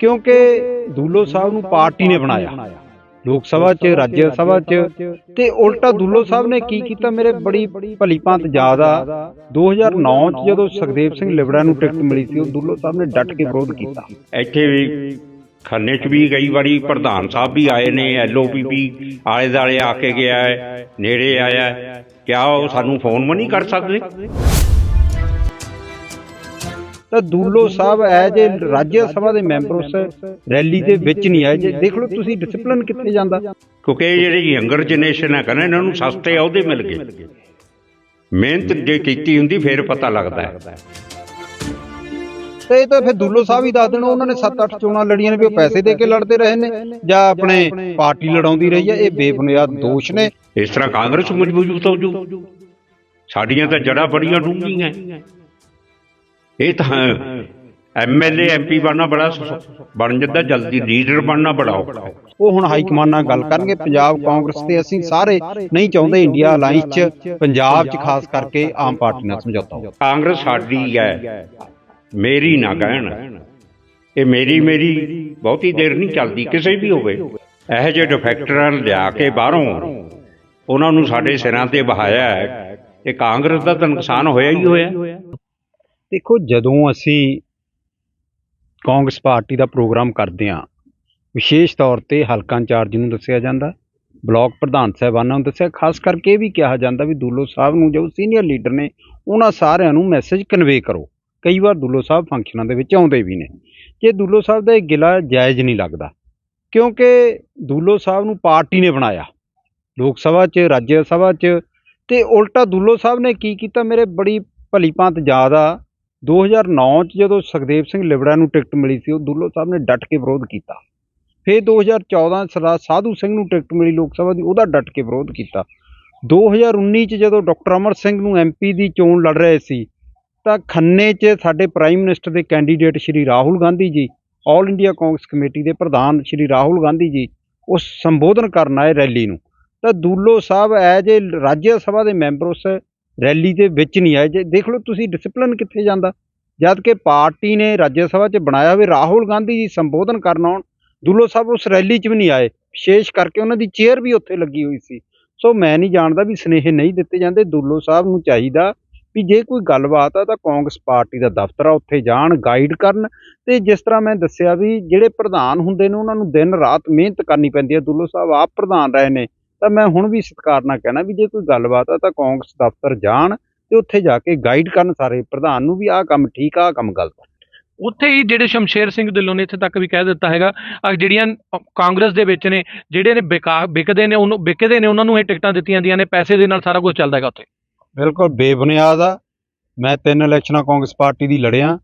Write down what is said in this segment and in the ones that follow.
ਕਿਉਂਕਿ ਦੁੱਲੋ ਸਾਹਿਬ ਨੂੰ ਪਾਰਟੀ ਨੇ ਬਣਾਇਆ। ਲੋਕ ਸਭਾ 'ਚ, ਰਾਜ ਸਭਾ 'ਚ। ਤੇ ਉਲਟਾ ਦੁੱਲੋ ਸਾਹਿਬ ਨੇ ਕੀ ਕੀਤਾ? ਮੇਰੇ ਬੜੀ ਭਲੀ ਭਾਂਤ ਯਾਦ ਆ। 2009 'ਚ ਜਦੋਂ ਸੁਖਦੇਵ ਸਿੰਘ ਲਿਬੜਾ ਨੂੰ ਟਿਕਟ ਮਿਲੀ ਸੀ, ਉਹ ਦੁੱਲੋ ਸਾਹਿਬ ਨੇ ਡਟ ਕੇ ਵਿਰੋਧ ਕੀਤਾ। ਇੱਥੇ ਵੀ ਖੰਨੇ 'ਚ ਵੀ ਕਈ ਵਾਰੀ ਪ੍ਰਧਾਨ ਸਾਹਿਬ ਵੀ ਆਏ ਨੇ ਐਲਓਪੀਪੀ ਆਲੇ ਦਾਲੇ ਆ ਕੇ ਗਿਆ ਹੈ, ਨੇੜੇ ਆਇਆ ਕਿਆ ਉਹ ਸਾਨੂੰ ਫੋਨ ਵੀ ਨਹੀਂ ਕਰ ਸਕਦੇ? ਤਾਂ ਦੁੱਲੋ ਸਾਹਿਬ ਐ ਜੇ ਰਾਜ ਸਭਾ ਦੇ ਮੈਂਬਰ ਉਸ ਰੈਲੀ ਦੇ ਵਿੱਚ ਨਹੀਂ ਆਏ ਜੇ। ਦੇਖ ਲਓ ਤੁਸੀਂ ਡਿਸਪਲਿਨ ਕਿੱਥੇ ਜਾਂਦਾ। ਕਿਉਂਕਿ ਇਹ ਜਿਹੜੀ ਯੰਗਰ ਜਨਰੇਸ਼ਨ ਹੈ ਕਹਿੰਦੇ ਇਹਨਾਂ ਨੂੰ ਸਸਤੇ ਅਹੁਦੇ ਮਿਲ ਗਏ। ਮਿਹਨਤ ਜੇ ਕੀਤੀ ਹੁੰਦੀ ਫੇਰ ਪਤਾ ਲੱਗਦਾ। ਹੈ ਤੇ ਇਹ ਤਾਂ ਫਿਰ ਦੁੱਲੋ ਸਾਹਿਬ ਹੀ ਦੱਸ ਦੇਣ ਉਹਨਾਂ ਨੇ 7-8 ਚੋਣਾਂ ਲੜੀਆਂ ਨੇ ਵੀ ਉਹ ਪੈਸੇ ਦੇ ਕੇ ਲੜਦੇ ਰਹੇ ਨੇ ਜਾਂ ਆਪਣੇ ਪਾਰਟੀ ਲੜਾਉਂਦੀ ਰਹੀ ਹੈ ਇਹ ਬੇਬੁਨਿਆਦ ਦੋਸ਼ ਨੇ। ਇਸ ਤਰ੍ਹਾਂ ਕਾਂਗਰਸ ਮਜ਼ਬੂਤ ਹੋ ਜੂ। ਸਾਡੀਆਂ ਤਾਂ ਜੜਾਂ ਬੜੀਆਂ ਡੂੰਘੀਆਂ। ਇਹ ਤਾਂ ਐਮਐਲਏ ਐਮਪੀ ਬਣਨਾ ਬੜਾ ਬਣ ਜਾਂਦਾ ਜਲਦੀ ਲੀਡਰ ਬਣਨਾ ਬੜਾ ਔਖਾ ਹੈ। ਉਹ ਹੁਣ ਹਾਈ ਕਮਾਂਡ ਨਾਲ ਗੱਲ ਕਰਨਗੇ ਪੰਜਾਬ ਕਾਂਗਰਸ ਤੇ ਅਸੀਂ ਸਾਰੇ ਨਹੀਂ ਚਾਹੁੰਦੇ ਇੰਡੀਆ ਅਲਾਈਅੰਸ 'ਚ ਪੰਜਾਬ 'ਚ ਖਾਸ ਕਰਕੇ ਆਮ ਪਾਰਟੀ ਨਾਲ ਸਮਝੌਤਾ ਹੋਵੇ। ਕਾਂਗਰਸ ਸਾਡੀ ਹੈ ਮੇਰੀ ਨਾ ਕਹਿਣ। ਇਹ ਮੇਰੀ ਮੇਰੀ ਬਹੁਤੀ ਦੇਰ ਨਹੀਂ ਚੱਲਦੀ ਕਿਸੇ ਵੀ ਹੋਵੇ। ਇਹੋ ਜਿਹੇ ਡਿਫੈਕਟਰਾਂ ਨੂੰ ਲਿਆ ਕੇ ਬਾਹਰੋਂ ਉਹਨਾਂ ਨੂੰ ਸਾਡੇ ਸਿਰਾਂ ਤੇ ਬਹਾਇਆ ਹੈ। ਇਹ ਕਾਂਗਰਸ ਦਾ ਤਾਂ ਨੁਕਸਾਨ ਹੋਇਆ ਹੀ ਹੋਇਆ। ਦੇਖੋ, ਜਦੋਂ ਅਸੀਂ ਕਾਂਗਰਸ ਪਾਰਟੀ ਦਾ ਪ੍ਰੋਗਰਾਮ ਕਰਦੇ ਹਾਂ, ਵਿਸ਼ੇਸ਼ ਤੌਰ ਤੇ ਹਲਕਾ ਇੰਚਾਰਜ ਨੂੰ ਦੱਸਿਆ ਜਾਂਦਾ, ਬਲਾਕ ਪ੍ਰਧਾਨ ਸਾਹਿਬਾਨਾਂ ਨੂੰ ਦੱਸਿਆ, ਖਾਸ ਕਰਕੇ ਇਹ ਵੀ ਕਿਹਾ ਜਾਂਦਾ ਵੀ ਦੁੱਲੋ ਸਾਹਿਬ ਨੂੰ ਜੋ ਸੀਨੀਅਰ ਲੀਡਰ ਨੇ, ਉਹਨਾਂ ਸਾਰਿਆਂ ਨੂੰ ਮੈਸੇਜ ਕਨਵੇ ਕਰੋ। ਕਈ ਵਾਰ ਦੁੱਲੋ ਸਾਹਿਬ ਫੰਕਸ਼ਨਾਂ ਦੇ ਵਿੱਚ ਆਉਂਦੇ ਵੀ ਨੇ। ਜੇ ਦੁੱਲੋ ਸਾਹਿਬ ਦਾ ਇਹ ਗਿਲਾ ਜਾਇਜ਼ ਨਹੀਂ ਲੱਗਦਾ, ਕਿਉਂਕਿ ਦੁੱਲੋ ਸਾਹਿਬ ਨੂੰ ਪਾਰਟੀ ਨੇ ਬਣਾਇਆ, ਲੋਕ ਸਭਾ 'ਚ, ਰਾਜ ਸਭਾ 'ਚ, ਤੇ ਉਲਟਾ ਦੁੱਲੋ ਸਾਹਿਬ ਨੇ ਕੀ ਕੀਤਾ, ਮੇਰੇ ਬੜੀ ਭਲੀ ਭਾਂਤ ਯਾਦ ਆ 2009 ਚ ਜਦੋਂ ਸੁਖਦੇਵ ਸਿੰਘ ਲਿਬੜਾ ਨੂੰ ਟਿਕਟ ਮਿਲੀ ਸੀ, ਉਹ ਦੁੱਲੋ ਸਾਹਿਬ ਨੇ ਡਟ ਕੇ ਵਿਰੋਧ ਕੀਤਾ। ਫਿਰ 2014 ਸਰਦਾਰ ਸਾਧੂ ਸਿੰਘ ਨੂੰ ਟਿਕਟ ਮਿਲੀ ਲੋਕ ਸਭਾ ਦੀ, ਉਹਦਾ ਡਟ ਕੇ ਵਿਰੋਧ ਕੀਤਾ। 2019 ਚ ਜਦੋਂ ਡਾਕਟਰ ਅਮਰ ਸਿੰਘ ਨੂੰ ਐਮਪੀ ਦੀ ਚੋਣ ਲੜ ਰਹੇ ਸੀ, ਤਾਂ ਖੰਨੇ 'ਚ ਸਾਡੇ ਪ੍ਰਾਈਮ ਮਿਨਿਸਟਰ ਦੇ candidate Shri Rahul Gandhi ji, all India Congress committee ਦੇ ਪ੍ਰਧਾਨ ਸ਼੍ਰੀ ਰਾਹੁਲ ਗਾਂਧੀ ਜੀ ਉਸ ਸੰਬੋਧਨ ਕਰਨ ਆਏ ਰੈਲੀ ਨੂੰ। ਤਾਂ ਦੁੱਲੋ ਸਾਹਿਬ ਐਜ ਏ ਰਾਜ ਸਭਾ ਦੇ ਮੈਂਬਰ, ਉਸ ਰੈਲੀ ਦੇ ਵਿੱਚ ਨਹੀਂ ਆਏ। ਜੇ ਦੇਖ ਲਓ ਤੁਸੀਂ ਡਿਸਪਲਿਨ ਕਿੱਥੇ ਜਾਂਦਾ। ਜਦ ਕਿ ਪਾਰਟੀ ਨੇ ਰਾਜ ਸਭਾ 'ਚ ਬਣਾਇਆ ਹੋਵੇ, ਰਾਹੁਲ ਗਾਂਧੀ ਜੀ ਸੰਬੋਧਨ ਕਰਨ ਆਉਣ, ਦੁੱਲੋ ਸਾਹਿਬ ਉਸ ਰੈਲੀ 'ਚ ਵੀ ਨਹੀਂ ਆਏ। ਵਿਸ਼ੇਸ਼ ਕਰਕੇ ਉਹਨਾਂ ਦੀ ਚੇਅਰ ਵੀ ਉੱਥੇ ਲੱਗੀ ਹੋਈ ਸੀ। ਸੋ ਮੈਂ ਨਹੀਂ ਜਾਣਦਾ ਵੀ ਸਨੇਹ ਨਹੀਂ ਦਿੱਤੇ ਜਾਂਦੇ। ਦੁੱਲੋ ਸਾਹਿਬ ਨੂੰ ਚਾਹੀਦਾ ਵੀ ਜੇ ਕੋਈ ਗੱਲਬਾਤ ਆ ਤਾਂ ਕਾਂਗਰਸ ਪਾਰਟੀ ਦਾ ਦਫ਼ਤਰ ਆ, ਉੱਥੇ ਜਾਣ ਗਾਈਡ ਕਰਨ। ਤੇ ਜਿਸ ਤਰ੍ਹਾਂ ਮੈਂ ਦੱਸਿਆ ਵੀ ਜਿਹੜੇ ਪ੍ਰਧਾਨ ਹੁੰਦੇ ਨੇ, ਉਹਨਾਂ ਨੂੰ ਦਿਨ ਰਾਤ ਮਿਹਨਤ ਕਰਨੀ ਪੈਂਦੀ ਹੈ। ਦੁੱਲੋ ਸਾਹਿਬ ਆਪ ਪ੍ਰਧਾਨ ਰਹੇ ਨੇ। ਤਾਂ ਮੈਂ ਹੁਣ ਵੀ ਸਤਿਕਾਰ ਨਾਲ ਕਹਿਣਾ ਵੀ ਜੇ ਕੋਈ ਗੱਲਬਾਤ ਆ ਤਾਂ ਕਾਂਗਰਸ ਦਫ਼ਤਰ ਜਾਣ ਤੇ ਉੱਥੇ ਜਾ ਕੇ ਗਾਈਡ ਕਰਨ ਸਾਰੇ ਪ੍ਰਧਾਨ ਨੂੰ ਵੀ ਆਹ ਕੰਮ ਠੀਕ ਆ ਆਹ ਕੰਮ ਗਲਤ ਆ। ਉੱਥੇ ਹੀ ਜਿਹੜੇ ਸ਼ਮਸ਼ੇਰ ਸਿੰਘ ਢਿੱਲੋਂ ਨੇ ਇੱਥੇ ਤੱਕ ਵੀ ਕਹਿ ਦਿੱਤਾ ਹੈਗਾ ਆ ਜਿਹੜੀਆਂ ਕਾਂਗਰਸ ਦੇ ਵਿੱਚ ਨੇ ਜਿਹੜੇ ਨੇ ਵਿਕਾ ਵਿਕਦੇ ਨੇ ਉਹਨੂੰ ਵਿਕਦੇ ਨੇ ਉਹਨਾਂ ਨੂੰ ਇਹ ਟਿਕਟਾਂ ਦਿੱਤੀਆਂ ਜਾਂਦੀਆਂ ਨੇ ਪੈਸੇ ਦੇ ਨਾਲ ਸਾਰਾ ਕੁਝ ਚੱਲਦਾ ਹੈਗਾ ਉੱਥੇ। ਬਿਲਕੁਲ ਬੇਬੁਨਿਆਦ ਆ। ਮੈਂ ਤਿੰਨ ਇਲੈਕਸ਼ਨਾਂ ਕਾਂਗਰਸ ਪਾਰਟੀ ਦੀ ਲੜਿਆ।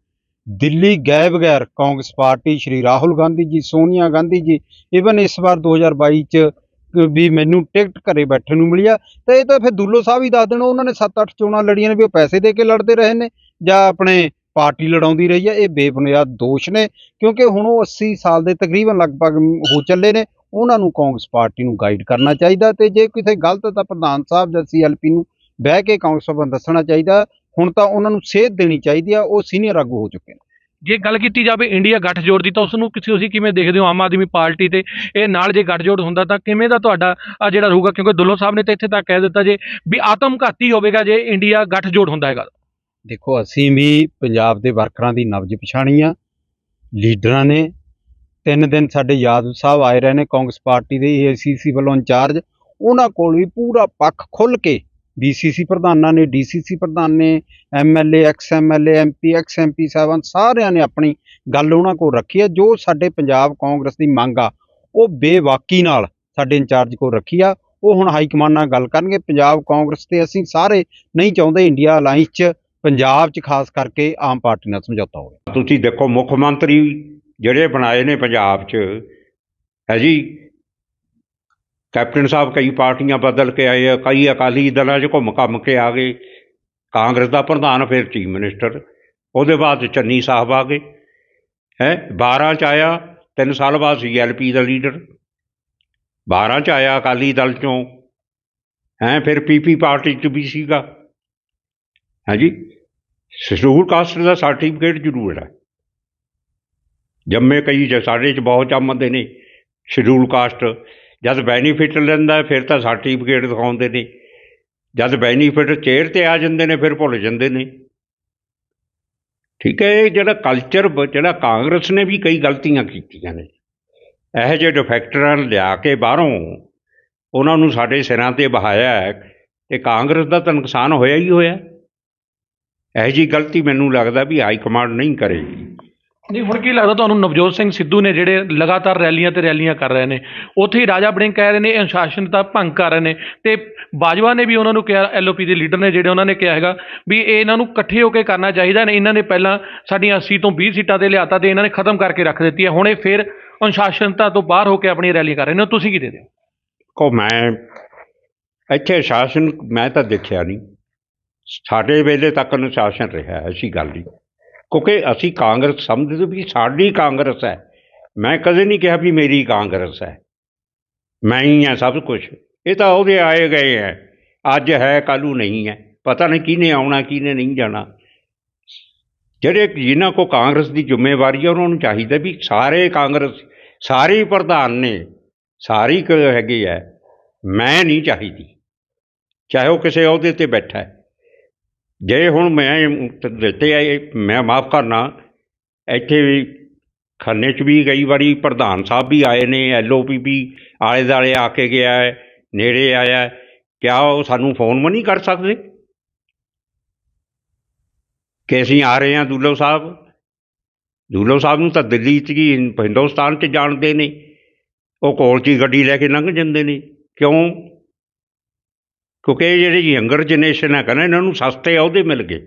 ਦਿੱਲੀ ਗਏ ਬਗੈਰ ਕਾਂਗਰਸ ਪਾਰਟੀ ਸ਼੍ਰੀ ਰਾਹੁਲ ਗਾਂਧੀ ਜੀ ਸੋਨੀਆ ਗਾਂਧੀ ਜੀ ਇਵਨ ਇਸ ਵਾਰ 2022 ਚ ਵੀ ਮੈਨੂੰ ਟਿਕਟ ਘਰੇ ਬੈਠਣ ਨੂੰ ਮਿਲੀ ਆ। ਤੇ ਇਹ ਤਾਂ ਫਿਰ ਦੁੱਲੋ ਸਾਹਿਬ ਹੀ ਦੱਸ ਦੇਣ, ਉਹਨਾਂ ਨੇ 7-8 ਚੋਣਾਂ ਲੜੀਆਂ ਨੇ ਵੀ ਉਹ ਪੈਸੇ ਦੇ ਕੇ ਲੜਦੇ ਰਹੇ ਨੇ, ਜਾਂ ਆਪਣੇ ਪਾਰਟੀ ਲੜਾਉਂਦੀ ਰਹੀ ਆ। ਇਹ ਬੇਬੁਨਿਆਦ ਦੋਸ਼ ਨੇ, ਕਿਉਂਕਿ ਹੁਣ ਉਹ 80 ਸਾਲ ਦੇ ਤਕਰੀਬਨ ਲਗਭਗ ਹੋ ਚੱਲੇ ਨੇ, ਉਹਨਾਂ ਨੂੰ ਕਾਂਗਰਸ ਪਾਰਟੀ ਨੂੰ ਗਾਈਡ ਕਰਨਾ ਚਾਹੀਦਾ ਤੇ ਜੇ ਕਿਸੇ ਗਲਤ ਤਾਂ ਪ੍ਰਧਾਨ ਸਾਹਿਬ ਜਾਂ ਸੀਐਲਪੀ ਨੂੰ ਬਹਿ ਕੇ ਕਾਂਗਰਸ ਸਭਾ ਦੱਸਣਾ ਚਾਹੀਦਾ। ਹੁਣ ਤਾਂ ਉਹਨਾਂ ਨੂੰ ਸੇਧ ਦੇਣੀ ਚਾਹੀਦੀ ਆ, ਉਹ ਸੀਨੀਅਰ ਆਗੂ ਹੋ ਚੁੱਕੇ ਨੇ। ਜੇ ਗੱਲ ਕੀਤੀ ਜਾਵੇ ਇੰਡੀਆ ਗੱਠਜੋੜ ਦੀ, ਤਾਂ ਉਸ ਨੂੰ ਕਿਸੇ ਤੁਸੀਂ ਕਿਵੇਂ ਦੇਖਦੇ ਹੋ ਆਮ ਆਦਮੀ ਪਾਰਟੀ ਤੇ? ਇਹ ਨਾਲ ਜੇ ਗੱਠਜੋੜ ਹੁੰਦਾ ਤਾਂ ਕਿਵੇਂ ਦਾ ਤੁਹਾਡਾ ਆ ਜਿਹੜਾ ਰਹੂਗਾ? ਕਿਉਂਕਿ ਦੁੱਲੋ ਸਾਹਿਬ ਨੇ ਤਾਂ ਇੱਥੇ ਤੱਕ ਕਹਿ ਦਿੱਤਾ ਜੇ ਵੀ ਆਤਮਘਾਤੀ ਹੋਵੇਗਾ ਜੇ ਇੰਡੀਆ ਗੱਠਜੋੜ ਹੁੰਦਾ ਹੈਗਾ। ਦੇਖੋ, ਅਸੀਂ ਵੀ ਪੰਜਾਬ ਦੇ ਵਰਕਰਾਂ ਦੀ ਨਬਜ ਪਛਾਣੀ ਆ। ਲੀਡਰਾਂ ਨੇ ਤਿੰਨ ਦਿਨ ਸਾਡੇ ਯਾਦਵ ਸਾਹਿਬ ਆਏ ਰਹੇ ਨੇ ਕਾਂਗਰਸ ਪਾਰਟੀ ਦੇ ਏਸੀਸੀ ਵੱਲੋਂ ਇੰਚਾਰਜ। ਉਹਨਾਂ ਕੋਲ ਵੀ ਪੂਰਾ ਪੱਖ ਖੁੱਲ ਕੇ ਬੀਸੀਸੀ ਪ੍ਰਧਾਨਾਂ ਨੇ, ਡੀਸੀਸੀ ਪ੍ਰਧਾਨ ਨੇ, MLA, ex MLA MP ex MP ਸਾਹਿਬਾਨ ਸਾਰਿਆਂ ਨੇ ਆਪਣੀ ਗੱਲ ਉਹਨਾਂ ਕੋਲ ਰੱਖੀ ਹੈ। ਜੋ ਸਾਡੇ ਪੰਜਾਬ ਕਾਂਗਰਸ ਦੀ ਮੰਗ ਆ, ਉਹ ਬੇਵਾਕੀ ਨਾਲ ਸਾਡੇ ਇੰਚਾਰਜ ਕੋਲ ਰੱਖੀ ਆ। ਉਹ ਹੁਣ ਹਾਈ ਕਮਾਂਡ ਨਾਲ ਗੱਲ ਕਰਨਗੇ। ਪੰਜਾਬ ਕਾਂਗਰਸ ਤੇ ਅਸੀਂ ਸਾਰੇ ਨਹੀਂ ਚਾਹੁੰਦੇ ਇੰਡੀਆ ਅਲਾਈਅੰਸ 'ਚ, ਪੰਜਾਬ 'ਚ ਖਾਸ ਕਰਕੇ ਆਮ ਪਾਰਟੀ ਨਾਲ ਸਮਝੌਤਾ ਹੋਵੇ। ਤੁਸੀਂ ਦੇਖੋ, ਮੁੱਖ ਮੰਤਰੀ ਜਿਹੜੇ ਬਣਾਏ ਨੇ ਪੰਜਾਬ 'ਚ, ਹੈ ਜੀ ਕੈਪਟਨ ਸਾਹਿਬ ਕਈ ਪਾਰਟੀਆਂ ਬਦਲ ਕੇ ਆਏ ਆ, ਕਈ ਅਕਾਲੀ ਦਲਾਂ 'ਚ ਘੁੰਮ ਘੰਮ ਕੇ ਆ ਗਏ। ਕਾਂਗਰਸ ਦਾ ਪ੍ਰਧਾਨ ਫਿਰ ਚੀਫ ਮਿਨਿਸਟਰ, ਉਹਦੇ ਬਾਅਦ ਚੰਨੀ ਸਾਹਿਬ ਆ ਗਏ। ਹੈ 12 'ਚ ਆਇਆ 3 ਸਾਲ ਬਾਅਦ ਸੀਐਲਪੀ ਦਾ ਲੀਡਰ। 12 'ਚ ਆਇਆ ਅਕਾਲੀ ਦਲ 'ਚੋਂ। ਹੈ, ਫਿਰ ਪੀਪੀ ਪਾਰਟੀ 'ਚ ਵੀ ਸੀਗਾ। ਹੈ ਜੀ ਸ਼ਡਿਊਲ ਕਾਸਟ ਦਾ ਸਰਟੀਫਿਕੇਟ ਜ਼ਰੂਰ ਹੈ। ਜੰਮੇ ਕਈ ਸਾਡੇ 'ਚ ਬਹੁਤ ਜੰਮਦੇ ਨੇ ਸ਼ਡਿਊਲ ਕਾਸਟ। ਜਦ ਬੈਨੀਫਿਟ ਲੈਂਦਾ, ਫਿਰ ਤਾਂ ਸਰਟੀਫਿਕੇਟ ਦਿਖਾਉਂਦੇ ਨੇ। ਜਦ ਬੈਨੀਫਿਟ ਚੇਅਰ ਤੇ ਆ ਜਾਂਦੇ ਨੇ, ਫਿਰ ਭੁੱਲ ਜਾਂਦੇ ਨੇ। ਠੀਕ ਹੈ, ਇਹ ਜਿਹੜਾ ਕਲਚਰ ਜਿਹੜਾ ਕਾਂਗਰਸ ਨੇ ਵੀ ਕਈ ਗਲਤੀਆਂ ਕੀਤੀਆਂ ਨੇ। ਇਹੋ ਜਿਹੇ ਡਿਫੈਕਟਰਾਂ ਲਿਆ ਕੇ ਬਾਹਰੋਂ, ਉਹਨਾਂ ਨੂੰ ਸਾਡੇ ਸਿਰਾਂ ਤੇ ਬਹਾਇਆ ਹੈ ਤੇ ਕਾਂਗਰਸ ਦਾ ਤਾਂ ਨੁਕਸਾਨ ਹੋਇਆ ਹੀ ਹੋਇਆ। ਇਹੋ ਜਿਹੀ ਗਲਤੀ ਮੈਨੂੰ ਲੱਗਦਾ ਵੀ ਹਾਈ ਕਮਾਂਡ ਨਹੀਂ ਕਰੇਗੀ। ਨਹੀਂ, ਹੁਣ ਕੀ ਲੱਗਦਾ ਤੁਹਾਨੂੰ ਨਵਜੋਤ ਸਿੰਘ ਸਿੱਧੂ ਨੇ ਜਿਹੜੇ ਲਗਾਤਾਰ ਰੈਲੀਆਂ ਤੇ ਰੈਲੀਆਂ ਕਰ ਰਹੇ ਨੇ, ਉੱਥੇ ਹੀ ਰਾਜਾ ਵੜਿੰਗ ਕਹਿ ਰਹੇ ਨੇ, ਅਨੁਸ਼ਾਸਨ ਦਾ ਭੰਗ ਕਰ ਰਹੇ ਨੇ ਤੇ ਬਾਜਵਾ ਨੇ ਵੀ ਉਹਨਾਂ ਨੂੰ ਕਿਹਾ ਐਲਓਪੀ ਦੇ ਲੀਡਰ ਨੇ ਜਿਹੜੇ ਉਹਨਾਂ ਨੇ ਕਿਹਾ ਹੈਗਾ ਵੀ ਇਹ ਇਹਨਾਂ ਨੂੰ ਇਕੱਠੇ ਹੋ ਕੇ ਕਰਨਾ ਚਾਹੀਦਾ ਨੇ, ਇਹਨਾਂ ਨੇ ਪਹਿਲਾਂ ਸਾਡੀਆਂ 80 ਤੋਂ 20 ਸੀਟਾਂ ਤੇ ਲਿਆਤਾ ਤੇ ਇਹਨਾਂ ਨੇ ਖਤਮ ਕਰਕੇ ਰੱਖ ਦਿੱਤੀ ਹੈ, ਹੁਣ ਇਹ ਫਿਰ ਅਨੁਸ਼ਾਸਨਤਾ ਤੋਂ ਬਾਹਰ ਹੋ ਕੇ ਆਪਣੀ ਰੈਲੀ ਕਰ ਰਹੇ ਨੇ ਤੁਸੀਂ ਕੀ ਦੇ ਦਿਓ ਕੋ ਮੈਂ ਇੱਥੇ ਸ਼ਾਸਨ ਮੈਂ ਤਾਂ ਦੇਖਿਆ ਨਹੀਂ, ਸਾਡੇ ਵੇਲੇ ਤੱਕ ਅਨੁਸ਼ਾਸਨ ਰਿਹਾ, ਐਸੀ ਗੱਲ ਨਹੀਂ। ਕਿਉਂਕਿ ਅਸੀਂ ਕਾਂਗਰਸ ਸਮਝਦੇ ਵੀ ਸਾਡੀ ਕਾਂਗਰਸ ਹੈ। ਮੈਂ ਕਦੇ ਨਹੀਂ ਕਿਹਾ ਵੀ ਮੇਰੀ ਕਾਂਗਰਸ ਹੈ। ਮੈਂ ਹੀ ਹਾਂ ਸਭ ਕੁਝ ਇਹ ਤਾਂ ਉਹਦੇ ਆਏ ਗਏ ਹੈ। ਅੱਜ ਹੈ, ਕੱਲ੍ਹ ਨਹੀਂ ਹੈ। ਪਤਾ ਨਹੀਂ ਕਿਹਨੇ ਆਉਣਾ, ਕਿਹਨੇ ਨਹੀਂ ਜਾਣਾ। ਜਿਹੜੇ ਜਿਨ੍ਹਾਂ ਕੋ ਕਾਂਗਰਸ ਦੀ ਜ਼ਿੰਮੇਵਾਰੀ ਹੈ, ਉਹਨਾਂ ਨੂੰ ਚਾਹੀਦਾ ਵੀ ਸਾਰੇ ਕਾਂਗਰਸ, ਸਾਰੇ ਪ੍ਰਧਾਨ ਨੇ, ਸਾਰੇ ਹੈਗੇ ਹੈ। ਮੈਂ ਨਹੀਂ ਚਾਹੀਦੀ। ਚਾਹੇ ਉਹ ਕਿਸੇ ਅਹੁਦੇ ਤੇ ਬੈਠਾ ਹੈ। ਜੇ ਹੁਣ ਮੈਂ ਦਿੱਤੇ ਆ ਮੈਂ ਮਾਫ ਕਰਨਾ। ਇੱਥੇ ਵੀ ਖੰਨੇ 'ਚ ਵੀ ਕਈ ਵਾਰੀ ਪ੍ਰਧਾਨ ਸਾਹਿਬ ਵੀ ਆਏ ਨੇ ਐਲਓਪੀ ਵੀ ਆਲੇ ਦਾਲੇ ਆ ਕੇ ਗਿਆ ਹੈ, ਨੇੜੇ ਆਇਆ ਕਿਆ ਉਹ ਸਾਨੂੰ ਫੋਨ ਵੀ ਨਹੀਂ ਕਰ ਸਕਦੇ? ਕਿ ਅਸੀਂ ਆ ਰਹੇ ਹਾਂ ਦੁੱਲੋ ਸਾਹਿਬ? ਦੁੱਲੋ ਸਾਹਿਬ ਨੂੰ ਤਾਂ ਦਿੱਲੀ 'ਚ ਹੀ, ਹਿੰਦੁਸਤਾਨ 'ਚ ਜਾਣਦੇ ਨੇ। ਉਹ ਕੋਲ 'ਚ ਗੱਡੀ ਲੈ ਕੇ ਲੰਘ ਜਾਂਦੇ ਨੇ। ਕਿਉਂ? ਕਿਉਂਕਿ ਇਹ ਜਿਹੜੀ ਯੰਗਰ ਜਨਰੇਸ਼ਨ ਹੈ ਕਹਿੰਦਾ ਇਹਨਾਂ ਨੂੰ ਸਸਤੇ ਅਹੁਦੇ ਮਿਲ ਗਏ।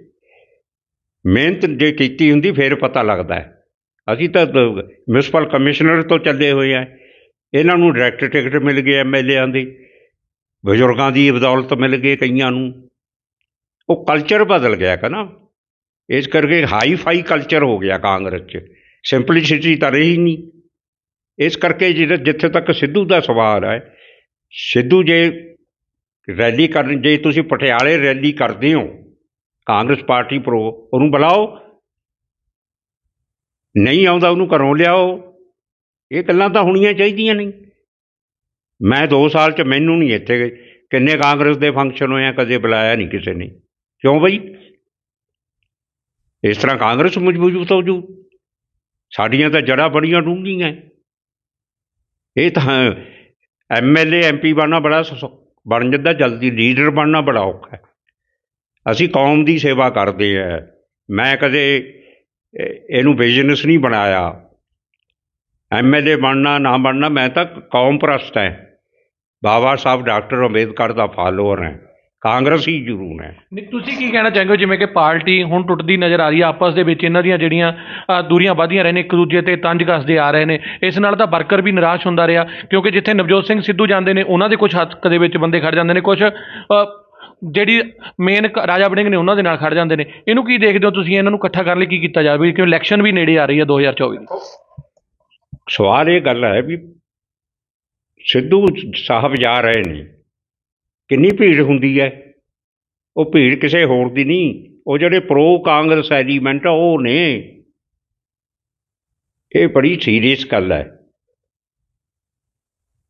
ਮਿਹਨਤ ਜੇ ਕੀਤੀ ਹੁੰਦੀ, ਫਿਰ ਪਤਾ ਲੱਗਦਾ ਹੈ। ਅਸੀਂ ਤਾਂ ਮਿਊਨਿਸਪਲ ਕਮਿਸ਼ਨਰ ਤੋਂ ਚੱਲੇ ਹੋਏ ਆ ਇਹਨਾਂ ਨੂੰ ਡਾਇਰੈਕਟ ਟਿਕਟ ਮਿਲ ਗਏ ਐਮਐਲਏਆਂ ਦੀ। ਬਜ਼ੁਰਗਾਂ ਦੀ ਬਦੌਲਤ ਮਿਲ ਗਏ ਕਈਆਂ ਨੂੰ। ਉਹ ਕਲਚਰ ਬਦਲ ਗਿਆ ਕਨਾ ਇਸ ਕਰਕੇ ਹਾਈ ਫਾਈ ਕਲਚਰ ਹੋ ਗਿਆ ਕਾਂਗਰਸ 'ਚ। ਸਿੰਪਲਿਸਿਟੀ ਤਾਂ ਰਹੀ ਨਹੀਂ। ਇਸ ਕਰਕੇ ਜਿਹੜਾ ਜਿੱਥੇ ਤੱਕ ਸਿੱਧੂ ਦਾ ਸਵਾਲ ਹੈ, ਸਿੱਧੂ ਜੇ ਰੈਲੀ ਕਰਨ, ਜੇ ਤੁਸੀਂ ਪਟਿਆਲੇ ਰੈਲੀ ਕਰਦੇ ਹੋ, ਕਾਂਗਰਸ ਪਾਰਟੀ ਪ੍ਰੋ, ਉਹਨੂੰ ਬੁਲਾਓ। ਨਹੀਂ ਆਉਂਦਾ, ਉਹਨੂੰ ਘਰੋਂ ਲਿਆਓ। ਇਹ ਗੱਲਾਂ ਤਾਂ ਹੋਣੀਆਂ ਚਾਹੀਦੀਆਂ ਨਹੀਂ ਮੈਂ 2 ਸਾਲ ਚ ਮੈਨੂੰ ਨਹੀਂ ਇੱਥੇ ਕਿੰਨੇ ਕਾਂਗਰਸ ਦੇ ਫੰਕਸ਼ਨ ਹੋਏ ਆ, ਕਦੇ ਬੁਲਾਇਆ ਨਹੀਂ ਕਿਸੇ ਨੇ। ਕਿਉਂ ਬਈ? ਇਸ ਤਰ੍ਹਾਂ ਕਾਂਗਰਸ ਮਜ਼ਬੂਤ ਹੋ ਜੂ। ਸਾਡੀਆਂ ਤਾਂ ਜੜ੍ਹਾਂ ਬੜੀਆਂ ਡੂੰਘੀਆਂ ਇਹ ਤਾਂ ਐਮਐਲਏ ਐਮਪੀ ਬਣਨਾ ਬੜਾ ਸ- ਬਣ ਜਾਂਦਾ, ਜਲਦੀ ਲੀਡਰ ਬਣਨਾ ਬੜਾ ਔਖਾ ਅਸੀਂ ਕੌਮ ਦੀ ਸੇਵਾ ਕਰਦੇ ਆ ਮੈਂ ਕਦੇ ਇਹਨੂੰ ਬਿਜ਼ਨਸ ਨਹੀਂ ਬਣਾਇਆ। ਐਮਐਲਏ ਬਣਨਾ, ਨਾ ਬਣਨਾ, ਮੈਂ ਤਾਂ ਕੌਮ ਪ੍ਰਸਤ ਹੈ। ਬਾਬਾ ਸਾਹਿਬ, ਡਾਕਟਰ ਅੰਬੇਦਕਰ ਦਾ ਫਾਲੋਅਰ ਹੈ। ਕਾਂਗਰਸ ਹੀ ਜ਼ਰੂਰ ਹੈ। ਨਹੀਂ ਤੁਸੀਂ ਕੀ ਕਹਿਣਾ ਚਾਹੁੰਦੇ ਹੋ ਜਿਵੇਂ ਕਿ ਪਾਰਟੀ ਹੁਣ ਟੁੱਟਦੀ ਨਜ਼ਰ ਆ ਰਹੀ ਹੈ ਆਪਸ ਦੇ ਵਿੱਚ ਇਹਨਾਂ ਦੀਆਂ ਜਿਹੜੀਆਂ ਅ, ਦੂਰੀਆਂ ਵਧਦੀਆਂ ਰਹੇ ਨੇ ਇੱਕ ਦੂਜੇ ਤੇ ਤੰਜ ਕੱਸਦੇ ਆ ਰਹੇ ਨੇ। ਇਸ ਨਾਲ ਤਾਂ ਵਰਕਰ ਵੀ ਨਿਰਾਸ਼ ਹੁੰਦਾ ਰਿਹਾ ਕਿਉਂਕਿ ਜਿੱਥੇ ਨਵਜੋਤ ਸਿੰਘ ਸਿੱਧੂ ਜਾਂਦੇ ਨੇ ਉਹਨਾਂ ਦੇ ਕੁਝ ਹੱਥ ਦੇ ਵਿੱਚ ਬੰਦੇ ਖੜ ਜਾਂਦੇ ਨੇ ਕੁਝ ਜਿਹੜੀ ਮੇਨ ਰਾਜਾ ਵੜਿੰਗ ਨੇ ਉਹਨਾਂ ਦੇ ਨਾਲ ਖੜ ਜਾਂਦੇ ਨੇ। ਇਹਨੂੰ ਕੀ ਦੇਖਦੇ ਹੋ ਤੁਸੀਂ? ਇਹਨਾਂ ਨੂੰ ਇਕੱਠਾ ਕਰਨ ਲਈ ਕੀ ਕੀਤਾ ਜਾਵੇ? ਕਿਉਂ ਇਲੈਕਸ਼ਨ ਵੀ ਨੇੜੇ ਆ ਰਹੀ ਹੈ 2024 ਦੀ ਸਵਾਲ ਇਹ ਗੱਲ ਹੈ ਵੀ ਸਿੱਧੂ ਸਾਹਿਬ ਜਾ ਰਹੇ ਨੇ। ਕਿੰਨੀ ਭੀੜ ਹੁੰਦੀ ਹੈ? ਉਹ ਭੀੜ ਕਿਸੇ ਹੋਰ ਦੀ ਨਹੀਂ। ਉਹ ਜਿਹੜੇ ਪ੍ਰੋ ਕਾਂਗਰਸ ਐਲੀਮੈਂਟ ਆ ਉਹ ਨੇ। ਇਹ ਬੜੀ ਸੀਰੀਅਸ ਗੱਲ ਹੈ।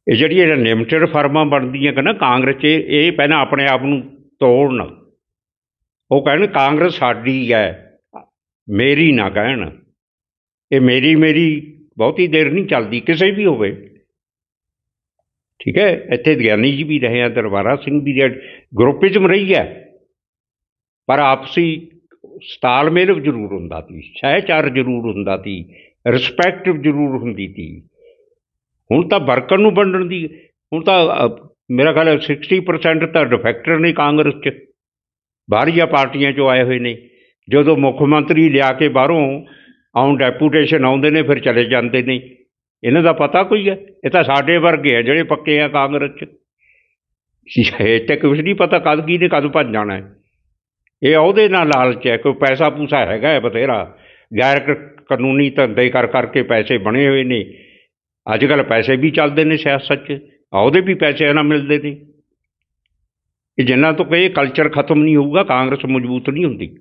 ਇਹ ਜਿਹੜੀ ਇਹ ਲਿਮਟਿਡ ਫਰਮਾਂ ਬਣਦੀਆਂ ਕਿ ਨਾ ਕਾਂਗਰਸ 'ਚ, ਇਹ ਇਹ ਪਹਿਲਾਂ ਆਪਣੇ ਆਪ ਨੂੰ ਤੋੜਨ। ਉਹ ਕਹਿਣ ਕਾਂਗਰਸ ਸਾਡੀ ਹੈ, ਮੇਰੀ ਨਾ ਕਹਿਣ। ਇਹ ਮੇਰੀ ਮੇਰੀ ਬਹੁਤੀ ਦੇਰ ਨਹੀਂ ਚੱਲਦੀ, ਕਿਸੇ ਵੀ ਹੋਵੇ। ਠੀਕ ਹੈ? ਇੱਥੇ ਗਿਆਨੀ ਜੀ ਵੀ ਰਹੇ ਆ, ਦਰਬਾਰਾ ਸਿੰਘ ਵੀ ਰਿਹਾ ਗਰੁੱਪਿਜ਼ਮ ਰਹੀ ਹੈ ਪਰ ਆਪਸੀ ਤਾਲਮੇਲ ਜ਼ਰੂਰ ਹੁੰਦਾ ਸੀ, ਸਹਿਚਾਰ ਜ਼ਰੂਰ ਹੁੰਦਾ ਸੀ ਰਿਸਪੈਕਟ ਜ਼ਰੂਰ ਹੁੰਦੀ ਸੀ। ਹੁਣ ਤਾਂ ਵਰਕਰ ਨੂੰ ਵੰਡਣ ਦੀ, ਹੁਣ ਤਾਂ ਮੇਰਾ ਖਿਆਲ ਹੈ 60% ਤਾਂ ਡਿਫੈਕਟਰ ਨੇ ਕਾਂਗਰਸ 'ਚ। ਬਾਹਰੀਆਂ ਪਾਰਟੀਆਂ 'ਚੋਂ ਆਏ ਹੋਏ ਨੇ। ਜਦੋਂ ਮੁੱਖ ਮੰਤਰੀ ਲਿਆ ਕੇ ਬਾਹਰੋਂ ਆਉਂ ਡੈਪੂਟੇਸ਼ਨ ਆਉਂਦੇ ਨੇ, ਫਿਰ ਚਲੇ ਜਾਂਦੇ ਨੇ। ਇਹਨਾਂ ਦਾ ਪਤਾ ਕੋਈ ਹੈ? ਇਹ ਤਾਂ ਸਾਡੇ ਵਰਗੇ ਆ ਜਿਹੜੇ ਪੱਕੇ ਆ ਕਾਂਗਰਸ 'ਚ। ਇਹ ਤੇ ਕੁਛ ਨਹੀਂ ਪਤਾ ਕਦ ਕੀ ਨੇ ਕਦ ਭੱਜ ਜਾਣਾ ਹੈ। ਇਹ ਉਹਦੇ ਨਾਲ ਲਾਲਚ ਹੈ, ਕੋਈ ਪੈਸਾ ਪੂਸਾ ਹੈਗਾ ਹੈ ਬਥੇਰਾ। ਗੈਰ ਕ- ਕਾਨੂੰਨੀ ਧੰਦੇ ਕਰ ਕਰਕੇ ਪੈਸੇ ਬਣੇ ਹੋਏ ਨੇ। ਅੱਜ ਕੱਲ੍ਹ ਪੈਸੇ ਵੀ ਚੱਲਦੇ ਨੇ ਸਿਆਸਤ 'ਚ ਉਹਦੇ ਵੀ ਪੈਸੇ ਨਾਲ ਮਿਲਦੇ ਨੇ। ਇਹ ਜਿੰਨਾ ਤੋਂ ਕਹੇ ਕਲਚਰ ਖਤਮ ਨਹੀਂ ਹੋਊਗਾ, ਕਾਂਗਰਸ ਮਜ਼ਬੂਤ ਨਹੀਂ ਹੁੰਦੀ।